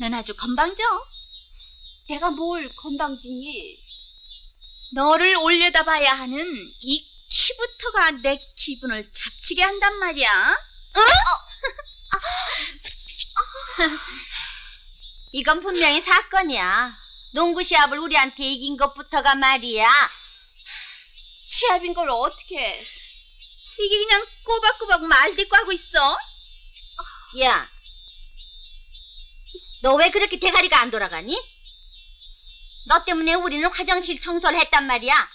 넌 아주 건방져. 내가 뭘 건방지니? 너를 올려다 봐야 하는 이 키부터가 내 기분을 잡치게 한단 말이야. 이건 분명히 사건이야. 농구 시합을 우리한테 이긴 것부터가 말이야. 시합인 걸 어떻게 해? 이게 그냥 꼬박꼬박 말대꾸 하고 있어. 야, 너 왜 그렇게 대가리가 안 돌아가니? 너 때문에 우리는 화장실 청소를 했단 말이야.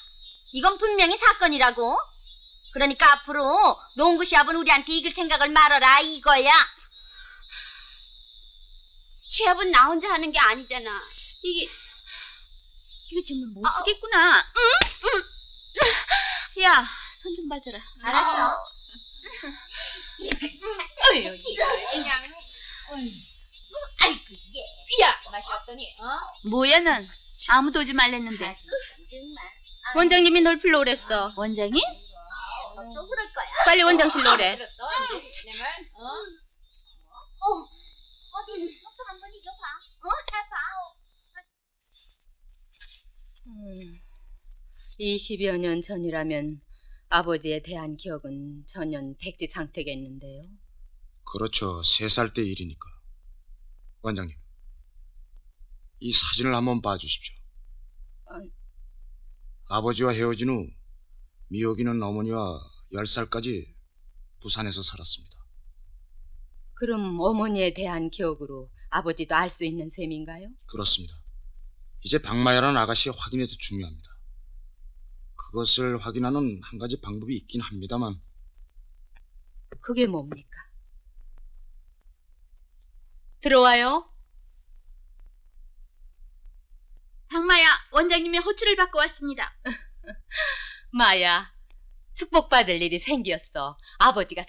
이건 분명히 사건이라고. 그러니까 앞으로 농구 시합은 우리한테 이길 생각을 말아라 이거야. 시합은 나 혼자 하는 게 아니잖아. 이게 이거 정말 못 쓰겠구나. 응? 응. 야, 손 좀 봐줘라. 알았어. 어휴, 그냥. 아이고 얘. 없더니, 어? 뭐야 넌? 아무도 오지 말랬는데. 정말. 원장님이 널 불러 오랬어. 원장이? 또 그럴 거야. 빨리 원장실로 오래. 들었어? 이제 내 말? 어? 어, 어디 한번 이겨봐. 어, 해봐. 음, 20여 년 전이라면 아버지에 대한 기억은 전혀 백지 상태겠는데요. 그렇죠. 세 살 때 일이니까. 원장님, 이 사진을 한번 봐주십시오. 아. 아버지와 헤어진 후 미옥이는 어머니와 10살까지 부산에서 살았습니다. 그럼 어머니에 대한 기억으로 아버지도 알 수 있는 셈인가요? 그렇습니다. 이제 박마야라는 아가씨 확인해도 중요합니다. 그것을 확인하는 한 가지 방법이 있긴 합니다만 그게 뭡니까? 들어와요. 박마야, 원장님의 호출을 받고 왔습니다. 마야, 축복받을 일이 생겼어. 아버지가